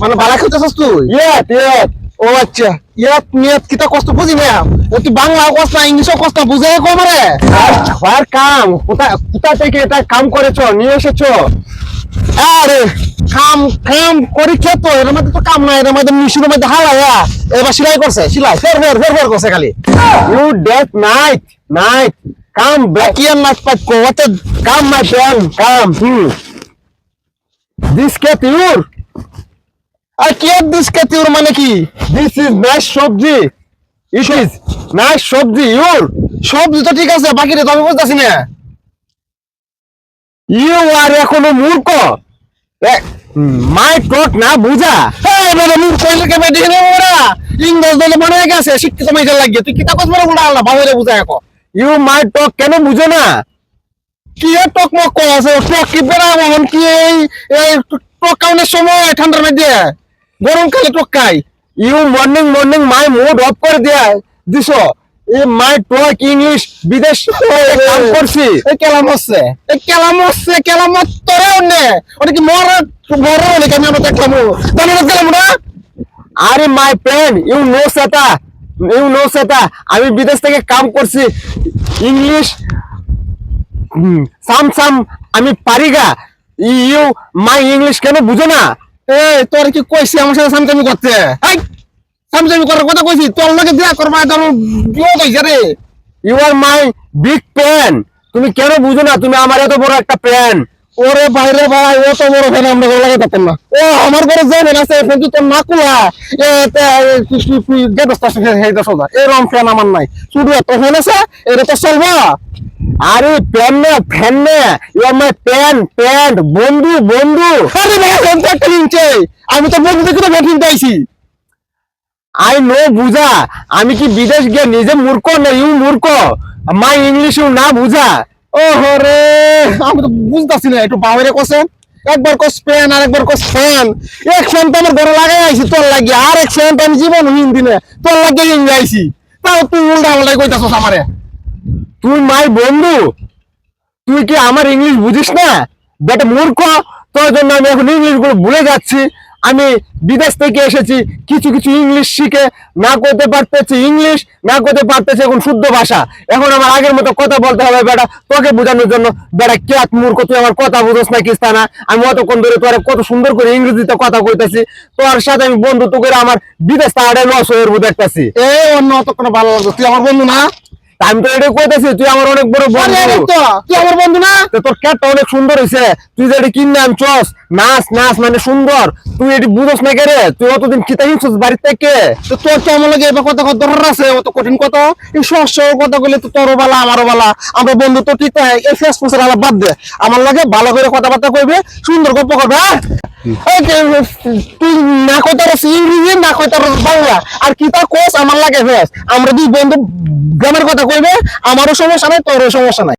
মানে বালা খেতেছস তুই? ও আচ্ছা ইয়াত মিয়াত কিতা কষ্ট বুঝি না? ও তুই বাংলা কষ্ট ইংলিশও কষ্ট বুঝে কম রে আর কাম কোথা কোথা থেকে এটা কাম করেছ নিয়ে এসেছ? আরে কাম কাম করিছে তো এর মধ্যে তো কাম নাই এর মধ্যে মিশুর মধ্যে হালায়া এবার সেলাই করছে সেলাই ফের ফের ফের ফের করছে খালি। You date night night come back কি আর নাচ পাট কো come my friend come. Hmm this Kate your আর কি দিস কে তোর মানে কি? দিস ইজ নাইস সবজি। ইট ইজ নাইস সবজি ইউর। সব তো ঠিক আছে বাকি রে তো আমি বুঝতাছি না। ইউ আর এখনও মূর্খ। মাই টক না বুঝা? মানে মুখ কইলে কে বেডি নে ওরা? ইংরেজ দলে মনে হয়ে গেছে শিক্ষিত মাইজা লাগিয়ে তুই কিতা বড় উড়া আল্লাহ বাবারে বুঝায় কো ইউ মাই টক কেন বুঝো না? কি টক মক আছে? টক কি বেড়া কি এই এই টক কাউনের সময় ঠান্ডার মধ্যে? গরম কালে টক খাই। You morning morning my mood off করে দিয়া। দিছো? মাই টক ইংলিশ বিদেশ কাম করছি। এই কেলাম হচ্ছে। এই কেলাম হচ্ছে কেলাম তোরে অন্যে। ওটা কি মর মর অনেক আমি আমরা দেখলাম জানো না গেলাম না? আরে মাই ফ্রেন্ড ইউ নো সেটা। ইউ নো সেটা। আমি বিদেশ থেকে কাম করছি। ইংলিশ সাম সাম আমি পারিগা। ইউ মাই ইংলিশ কেন বুঝো না? এই, তোর কি কইছি আমার সাথে সামসামি করতে? সামসামি করার কথা কইছি, তোর লোকে দেয়া করবা, তোর বিয়ে কইছে রে। You are my big fan তুমি কেন বুঝো না, তুমি আমার এত বড় একটা প্যান ওরে বাইরে ভাই, ও তো বড় ফ্যান আমরা লাগে থাকতাম না। ও আমার ঘরে যে না আছে কিন্তু তোর না কুলা এ তে তুই তুই তুই গেদস তার সাথে হেই দছ এরকম ফ্যান আমার নাই। শুধু এত ফ্যান আছে, এটা তো চলবা। আরে প্যান না ফ্যান না ইউ মাই প্যান প্যান্ট বন্ধু বন্ধু। আরে ভাই একটা নিচে আমি তো বন্ধু দেখে ফ্যান কিনতে আইছি। আই নো বুঝা, আমি কি বিদেশ গিয়ে নিজে মূর্খ না ইউ মূর্খ? মাই ইংলিশ ইউ না বুঝা। ও রে, আমি তো বুঝতাছি না, একটু বাহিরে কসেন। একবার কস ফ্যান আর একবার কস ফ্যান এক ফ্যান আমার ঘরে লাগাই আইছি, তোর লাগিয়ে। আর এক ফ্যান তো আমি জীবন হিন্দি না, তোর লাগিয়ে হিন্দি আইছি। তাও তুই উল্টা উল্টাই কইতাছস আমারে। তুই মাই বন্ধু, তুই কি আমার ইংলিশ বুঝিস না? বেটা মূর্খ, তোর জন্য আমি এখন ইংলিশগুলো ভুলে যাচ্ছি। আমি বিদেশ থেকে এসেছি, কিছু কিছু ইংলিশ শিখে না করতে পারতেছি ইংলিশ না করতে পারতেছি এখন শুদ্ধ ভাষা। এখন আমার আগের মতো কথা বলতে হবে বেটা, তোকে বোঝানোর জন্য, বেটা কে এক মূর্খ, তুই আমার কথা বুঝোস না কিস্তা না আমি অতক্ষণ ধরে তোর কত সুন্দর করে ইংরেজিতে কথা কইতাছি, তোর সাথে আমি বন্ধুত্ব করে আমার বিদেশ তাহারে লস হয়ে দেখতেছি। এ অন্য অতক্ষণ ভালো লাগতো তুই আমার বন্ধু না? আমি তো এটা কইতাছি তুই আমার অনেক বড় বন্ধু। তো তুই আমার বন্ধু না? তোর ক্যাটটা অনেক সুন্দর হয়েছে তুই যে এটা কিনে আনছস নাচ নাচ মানে সুন্দর। তুই এটি বুঝস না কে রে? তুই অতদিন কিতা হিংসস বাড়ির থেকে? তো তোর তো আমার লাগে এবার কথা দরকার আছে? অত কঠিন কথা? এই সহজ কথা বলে তো তোরও বালা আমারও বালা। আমরা বন্ধু তো ঠিক এই ফেস ফুসের আলাপ বাদ দে। আমার লাগে ভালো করে কথাবার্তা কইবে সুন্দর গল্প করবে হ্যাঁ? তুই না কইতে ইংরেজি, না কইতে পারছিস বাংলা, আর কি তা কোস, আমার লাগে ফেস আমরা দুই বন্ধু গ্রামের কথা কইবে, আমারও সমস্যা নাই, তোরও সমস্যা নাই।